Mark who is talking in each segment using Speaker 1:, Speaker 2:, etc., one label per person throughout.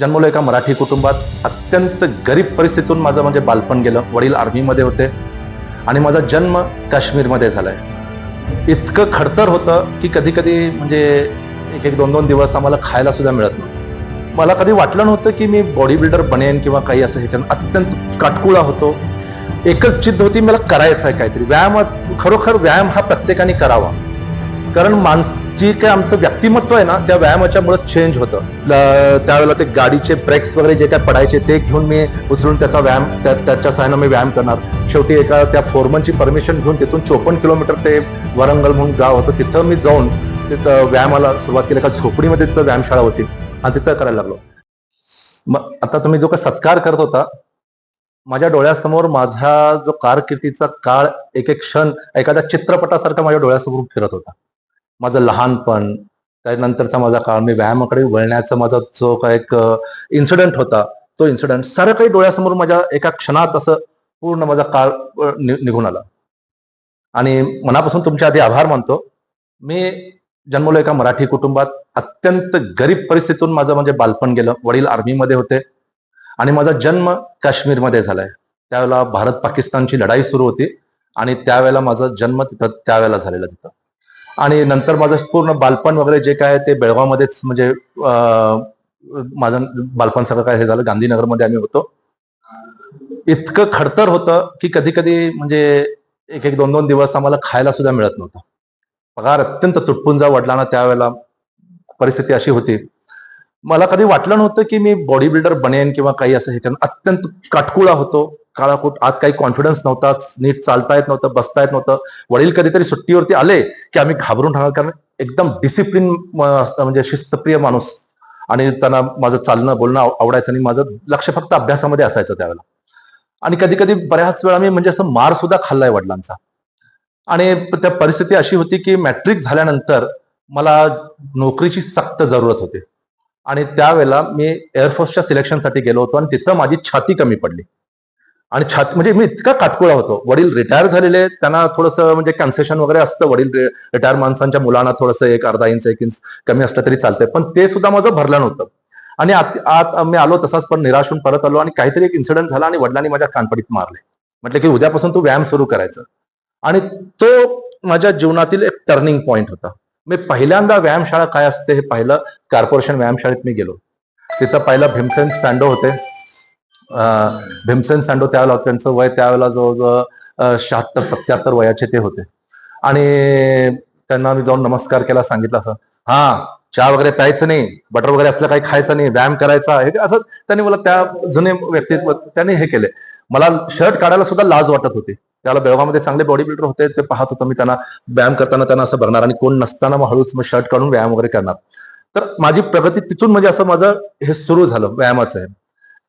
Speaker 1: जन्मलो एका मराठी कुटुंबात. अत्यंत गरीब परिस्थितीतून माझं म्हणजे बालपण गेलं. वडील आर्मीमध्ये होते. आणि माझा जन्म काश्मीरमध्ये झालाय. इतकं खडतर होतं की कधी कधी म्हणजे एक एक दोन दोन दिवस आम्हाला खायला सुद्धा मिळत नव्हतं. मला कधी वाटलं नव्हतं की मी बॉडी बिल्डर बनेन किंवा काही असं हे करेन अत्यंत काटकुळा होतो. एकच जिद्द होती मला करायचं आहे काहीतरी. व्यायाम खरोखर व्यायाम हा प्रत्येकाने करावा. कारण माणस जी काय आमचं व्यक्तिमत्व आहे ना त्या व्यायामाच्या मुळे चेंज होतं त्यावेळेला ते गाडीचे ब्रेक्स वगैरे जे काय पडायचे ते घेऊन मी उचलून त्याचा व्यायाम त्याच्या सहाय्यानं मी व्यायाम करणार. शेवटी एका त्या फोरमनची परमिशन घेऊन तिथून चोपन्न किलोमीटर ते वरंगल म्हणून गाव होतं. तिथं मी जाऊन तिथं व्यायामाला सुरुवात केली. एका झोपडीमध्ये तिथं व्यायामशाळा होती. आणि तिथं करायला लागलो. मग आता तुम्ही जो का सत्कार करत होता माझ्या डोळ्यासमोर माझा जो कारकिर्दीचा काळ एक एक क्षण एखाद्या चित्रपटासारखा माझ्या डोळ्यासमोर फिरत होता. माझं लहानपण त्यानंतरचा माझा काळ मी व्यायामाकडे वळण्याचा माझा जो काय एक इन्सिडेंट होता तो इन्सिडेंट सारं काही डोळ्यासमोर माझ्या एका क्षणात असं पूर्ण माझा काळ नि- निघून आला. आणि मनापासून तुमच्या आधी आभार मानतो. मी जन्मलो एका मराठी कुटुंबात अत्यंत गरीब परिस्थितीतून माझं म्हणजे बालपण गेलं. वडील आर्मीमध्ये होते. आणि माझा जन्म काश्मीरमध्ये झालाय. त्यावेळेला भारत पाकिस्तानची लढाई सुरू होती. आणि त्यावेळेला माझा जन्म तिथं त्यावेळेला झालेला तिथं. आणि नंतर माझं पूर्ण बालपण वगैरे जे काय ते बेळगावमध्येच म्हणजे माझं बालपण सगळं काय हे झालं गांधीनगरमध्ये आम्ही होतो. इतकं खडतर होतं की कधी कधी म्हणजे एक एक दोन दोन दिवस आम्हाला खायला सुद्धा मिळत नव्हतं. पगार अत्यंत तुटपुंजा वडिलांना त्यावेळेला परिस्थिती अशी होती. मला कधी वाटलं नव्हतं की मी बॉडी बिल्डर बनेन किंवा काही असं हे करेन अत्यंत काटकुळा होतो. काळाकूट आत काही कॉन्फिडन्स नव्हता नीट चालता येत नव्हतं बसता येत नव्हतं. वडील कधीतरी सुट्टीवरती आले की आम्ही घाबरून राहणार कारण एकदम डिसिप्लिन म्हणजे शिस्तप्रिय माणूस. आणि त्यांना माझं चालणं बोलणं आव- आवडायचं आणि माझं लक्ष फक्त अभ्यासामध्ये असायचं त्यावेळेला. आणि कधी कधी बऱ्याच वेळा मी म्हणजे असं मार सुद्धा खाल्लाय वडिलांचा. आणि त्या परिस्थिती अशी होती की मॅट्रिक झाल्यानंतर मला नोकरीची सक्त जरूरत होती. आणि त्यावेळेला मी एअरफोर्सच्या सिलेक्शनसाठी गेलो होतो आणि तिथं माझी छाती कमी पडली. आणि छात म्हणजे मी इतका काटकोळा होतो. वडील रिटायर झालेले त्यांना थोडंसं म्हणजे कन्सेशन वगैरे असतं. वडील रिटायर माणसांच्या मुलांना थोडंसं एक अर्धा इंच एक इंच कमी असलं तरी चालतंय. पण ते सुद्धा माझं भरलं नव्हतं. आणि आत मी आलो तसाच पण निराश होऊन परत आलो आणि काहीतरी एक इन्सिडेंट झाला आणि वडिलांनी माझ्या कानपडीत मारले. म्हटलं की उद्यापासून तू व्यायाम सुरू करायचं. आणि तो माझ्या जीवनातील एक टर्निंग पॉइंट होता. मी पहिल्यांदा व्यायामशाळा काय असते हे पाहिलं. कॉर्पोरेशन व्यायामशाळेत मी गेलो. तिथं पहिलं भीमसेन सँडो होते. भीमसेन सांडो त्यावेळेला त्यांचं वय त्यावेळेला जवळजवळ शहात्तर सत्याहत्तर वयाचे ते होते. आणि त्यांना मी जाऊन नमस्कार केला सांगितलं असं. हा चहा वगैरे प्यायचं नाही बटर वगैरे असलं काही खायचं नाही व्यायाम करायचा हे असं त्यांनी मला त्या जुने व्यक्तित्व त्यांनी हे केले. मला शर्ट काढायला सुद्धा लाज वाटत होती. त्याला बेळगावमध्ये चांगले बॉडी बिल्डर होते ते पाहत होतो मी त्यांना. व्यायाम करताना त्यांना असं बघणार आणि कोण नसताना मग हळूच मग शर्ट काढून व्यायाम वगैरे करणार. तर माझी प्रगती तिथून म्हणजे असं माझं हे सुरू झालं व्यायामाचं आहे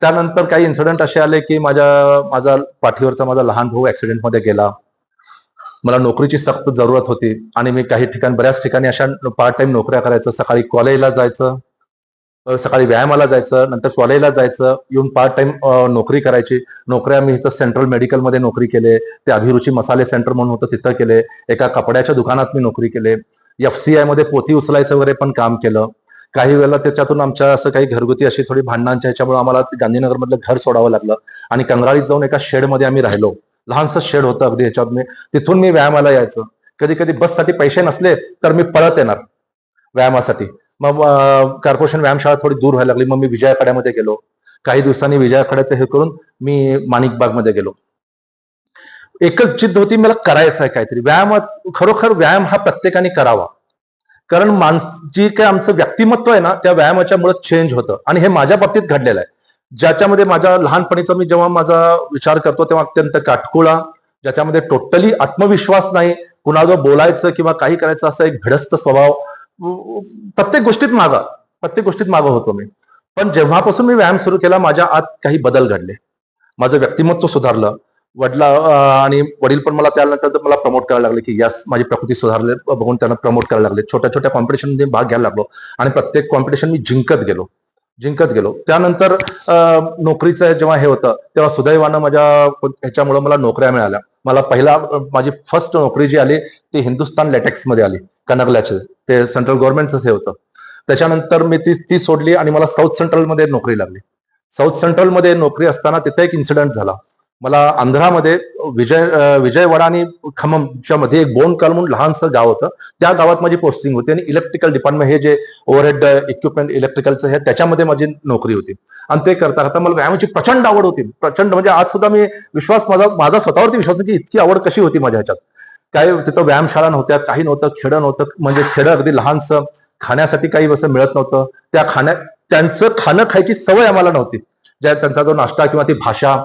Speaker 1: त्यानंतर काही इन्सिडेंट असे आले की माझ्या माझा पाठीवरचा माझा लहान भाऊ ऍक्सिडेंटमध्ये गेला. मला नोकरीची सक्त जरूरत होती आणि मी काही ठिकाणी बऱ्याच ठिकाणी अशा पार्ट टाइम नोकऱ्या करायचं सकाळी कॉलेजला जायचं सकाळी व्यायामाला जायचं नंतर कॉलेजला जायचं येऊन पार्ट टाइम नोकरी करायची. नोकऱ्या मी इथं सेंट्रल मेडिकलमध्ये नोकरी केले ते अभिरुची मसाले सेंटर म्हणून होतं तिथं केले एका कपड्याच्या दुकानात मी नोकरी केले. एफ सी आयमध्ये पोती उचलायचं वगैरे पण काम केलं. काही वेळेला त्याच्यातून आमच्या असं काही घरगुती अशी थोडी भांडणांच्या ह्याच्यामुळे आम्हाला गांधीनगरमधलं घर सोडावं लागलं. आणि कंगराळीत जाऊन एका शेडमध्ये आम्ही राहिलो. लहानसं शेड होतं अगदी ह्याच्यात मी. तिथून मी व्यायामाला यायचं. कधी कधी बससाठी पैसे नसले तर मी पळत येणार व्यायामासाठी. मग कॉर्पोरेशन व्यायामशाळा थोडी दूर व्हायला लागली. मग मी विजयाकड्यामध्ये गेलो. काही दिवसांनी विजयाकड्याचं हे करून मी माणिकबागमध्ये गेलो. एकच जिद्द होती मला करायचं आहे काहीतरी. व्यायामात खरोखर व्यायाम हा प्रत्येकाने करावा. कारण माणस जी काय आमचं व्यक्तिमत्व आहे ना त्या व्यायामाच्या मुळे चेंज होतं. आणि हे माझ्या बाबतीत घडलेलं आहे. ज्याच्यामध्ये माझ्या लहानपणीचा मी जेव्हा माझा विचार करतो तेव्हा अत्यंत काटकुळा ज्याच्यामध्ये टोटली आत्मविश्वास नाही कुणाजवळ बोलायचं किंवा काही करायचं असं एक भिडस्त स्वभाव प्रत्येक गोष्टीत मागा प्रत्येक गोष्टीत मागं होतो मी. पण जेव्हापासून मी व्यायाम सुरू केला माझ्या आत काही बदल घडले. माझं व्यक्तिमत्व सुधारलं. वडला आणि वडील पण मला त्यानंतर मला प्रमोट करायला लागले की यस माझी प्रकृती सुधारले. बघून त्यांना प्रमोट करायला लागले. छोट्या छोट्या कॉम्पिटिशनमध्ये भाग घ्यायला लागलो. आणि प्रत्येक कॉम्पिटिशन मी जिंकत गेलो. जिंकत गेलो. त्यानंतर नोकरीचं जेव्हा हे होतं तेव्हा सुदैवानं माझ्या ह्याच्यामुळे मला नोकऱ्या मिळाल्या. मला पहिला माझी फर्स्ट नोकरी जी आली ती हिंदुस्तान लेटेक्समध्ये आली कनगल्याचे ते सेंट्रल गव्हर्नमेंटचं हे होतं. त्याच्यानंतर मी ती ती सोडली आणि मला साऊथ सेंट्रलमध्ये नोकरी लागली. साऊथ सेंट्रलमध्ये नोकरी असताना तिथे एक इन्सिडेंट झाला. मला आंध्रामध्ये विजय विजयवाडा आणि खममच्या मध्ये एक बोन काल म्हणून लहानसं गाव होतं. त्या गावात माझी पोस्टिंग होती आणि इलेक्ट्रिकल डिपार्टमेंट हे जे ओव्हरहेड इक्विपमेंट इलेक्ट्रिकलचं हे त्याच्यामध्ये माझी नोकरी होती. आणि ते करता करता मला व्यायामाची प्रचंड आवड होती. प्रचंड म्हणजे आज सुद्धा मी विश्वास माझा माझा स्वतःवरती विश्वास की इतकी आवड कशी होती माझ्या ह्याच्यात. काय तिथं व्यायामशाळा नव्हत्या काही नव्हतं खेडं नव्हतं म्हणजे खेडं अगदी लहानसं खाण्यासाठी काही असं मिळत नव्हतं. त्या खाण्या त्यांचं खाणं खायची सवय आम्हाला नव्हती. ज्या त्यांचा जो नाश्ता किंवा ती भाषा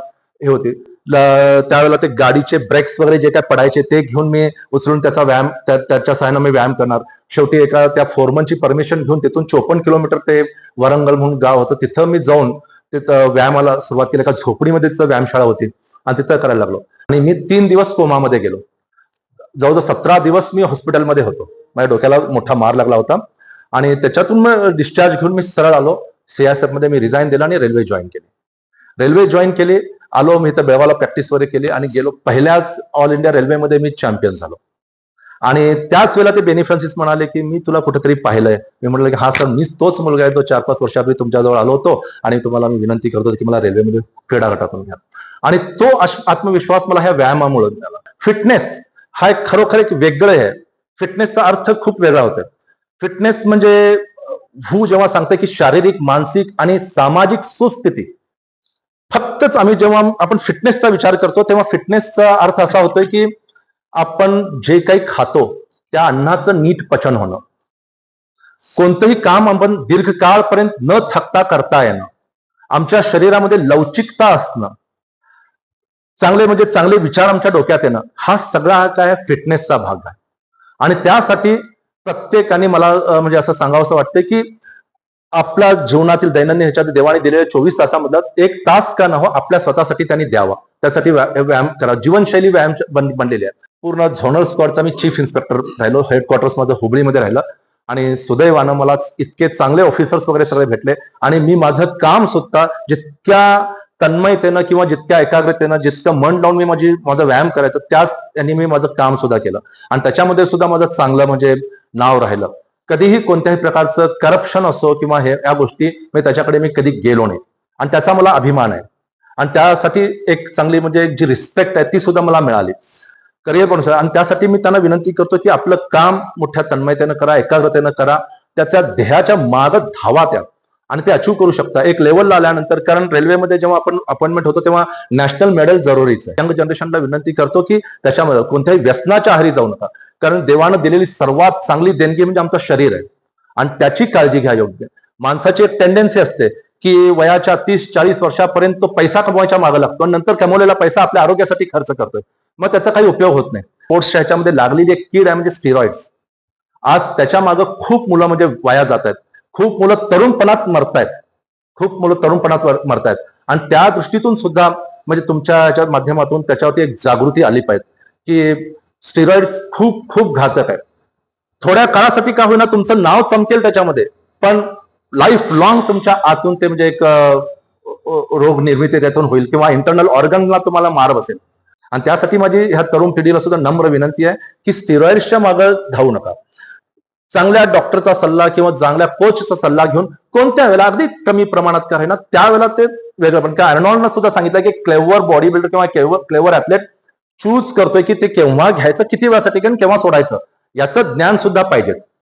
Speaker 1: हे होते. त्यावेळेला ते गाडीचे ब्रेक्स वगैरे जे काय पडायचे ते घेऊन मी उचलून त्याचा व्यायाम त्याच्या सहाय्यानं मी व्यायाम करणार. शेवटी एका त्या फोरमनची परमिशन घेऊन तिथून चोपन्न किलोमीटर ते वरंगल म्हणून गाव होतं. तिथं मी जाऊन तिथं व्यायामाला सुरुवात केली. एका झोपडीमध्ये तिथं व्यायामशाळा होती आणि तिथं करायला लागलो. आणि मी तीन दिवस कोमामध्ये गेलो. जवळजवळ सतरा दिवस मी हॉस्पिटलमध्ये होतो. माझ्या डोक्याला मोठा मार लागला होता. आणि त्याच्यातून मग डिस्चार्ज घेऊन मी सरळ आलो. सीआयएसएफमध्ये मी रिझाईन दिला आणि रेल्वे जॉईन केली. रेल्वे जॉईन केली. आलो मी इथं बेळगावला प्रॅक्टिस वगैरे केली आणि गेलो. पहिल्याच ऑल इंडिया रेल्वेमध्ये मी चॅम्पियन झालो. आणि त्याच वेळेला ते बेनिफ्रान्सिस म्हणाले की मी तुला कुठेतरी पाहिलंय. मी म्हटलं की हा सर मीच तोच मुलगा आहे जो चार पाच वर्षापूर्वी तुमच्याजवळ आलो होतो आणि तुम्हाला मी विनंती करतो की मला रेल्वेमध्ये क्रीडा गटातून घ्या. आणि तो आत्मविश्वास मला ह्या व्यायामामुळे मिळाला. फिटनेस हा एक खरोखर एक वेगळं आहे फिटनेसचा अर्थ खूप वेगळा होता. फिटनेस म्हणजे हू जेव्हा सांगते की शारीरिक मानसिक आणि सामाजिक सुस्थिती. फक्तच आम्ही जेव्हा आपण फिटनेसचा विचार करतो तेव्हा फिटनेसचा अर्थ असा होतोय की आपण जे काही खातो त्या अन्नाचं नीट पचन होणं. कोणतंही काम आपण दीर्घकाळपर्यंत न थकता करता येणं. आमच्या शरीरामध्ये लवचिकता असणं. चांगले म्हणजे चांगले विचार आमच्या डोक्यात येणं. हा सगळा हा काय फिटनेसचा भाग आहे. आणि त्यासाठी प्रत्येकाने मला म्हणजे असं सांगावं वाटतं की आपल्या जीवनातील दैनंदिन ह्याच्यात देवाने दिलेल्या चोवीस तासामधला एक तास का न हो आपल्या स्वतःसाठी त्यांनी द्यावा. त्यासाठी व्यायाम करा. जीवनशैली व्यायाम बनलेली आहे पूर्ण झोनल स्क्वॉडचा मी चीफ इन्स्पेक्टर राहिलो हेडक्वार्टर्स माझं हुबळीमध्ये राहिलं. आणि सुदैवानं मला इतके चांगले ऑफिसर्स वगैरे सगळे भेटले. आणि मी माझं काम सुद्धा जितक्या तन्मयतेनं किंवा जितक्या एकाग्रतेनं जितकं मन लावून मी माझी माझा व्यायाम करायचं त्याच त्यांनी मी माझं काम सुद्धा केलं. आणि त्याच्यामध्ये सुद्धा माझं चांगलं म्हणजे नाव राहिलं. कधीही कोणत्याही प्रकारचं करप्शन असो किंवा हे या गोष्टी मी त्याच्याकडे मी कधी गेलो नाही. आणि त्याचा मला अभिमान आहे. आणि त्यासाठी एक चांगली म्हणजे जी रिस्पेक्ट आहे ती सुद्धा मला मिळाली. करिअर पण आणि त्यासाठी मी त्यांना विनंती करतो की आपलं काम मोठ्या तन्मयतेनं करा एकाग्रतेनं करा. त्याच्या ध्येयाच्या माग धावा त्या. आणि ते अचीव करू शकता. एक लेवलला आल्यानंतर कारण रेल्वेमध्ये जेव्हा आपण अपॉइंटमेंट होतो तेव्हा नॅशनल मेडल जरुरीच आहे. यंग जनरेशनला विनंती करतो की त्याच्यामध्ये कोणत्याही व्यसनाच्या आहारी जाऊ नका. कारण देवानं दिलेली सर्वात चांगली देणगी म्हणजे आमचं शरीर आहे. आणि त्याची काळजी घ्या योग्य. माणसाची एक टेंडन्सी असते की वयाच्या तीस चाळीस वर्षापर्यंत तो पैसा कमवायच्या मागे लागतो आणि नंतर कमवलेला पैसा आपल्या आरोग्यासाठी खर्च करतोय. मग त्याचा काही उपयोग होत नाही. स्पोर्ट्सच्या ह्याच्यामध्ये लागलेली एक कीड आहे म्हणजे स्टिरॉइड्स आज त्याच्या मागं खूप मुलं म्हणजे वाया जात आहेत. खूप मुलं तरुणपणात मरतायत खूप मुलं तरुणपणात मरतायत आणि त्या दृष्टीतून सुद्धा म्हणजे तुमच्या ह्याच्या माध्यमातून त्याच्यावरती एक जागृती आली पाहिजे. की स्टिरॉइड्स खूप खूप घातक आहेत. थोड्या काळासाठी का होईना तुमचं नाव चमकेल त्याच्यामध्ये पण लाईफ लॉंग तुमच्या आतून ते म्हणजे एक रोग निर्मिती त्यातून होईल किंवा इंटरनल ऑर्गनला तुम्हाला मार बसेल. आणि त्यासाठी माझी ह्या तरुण पिढीला सुद्धा नम्र विनंती आहे की स्टिरॉइड्सच्या मागं धावू नका. चांगल्या डॉक्टरचा सल्ला किंवा चांगल्या कोचचा सल्ला घेऊन कोणत्या वेळेला अगदी कमी प्रमाणात का ना त्यावेळेला ते वेगळं. पण काय अर्नॉल्डनं सुद्धा सांगितलं की क्लेवर बॉडी बिल्डर किंवा क्लेवर ऍथलेट चूज करतोय की ते केव्हा घ्यायचं किती वेळासाठी आणि केव्हा सोडायचं याचं ज्ञान सुद्धा पाहिजे.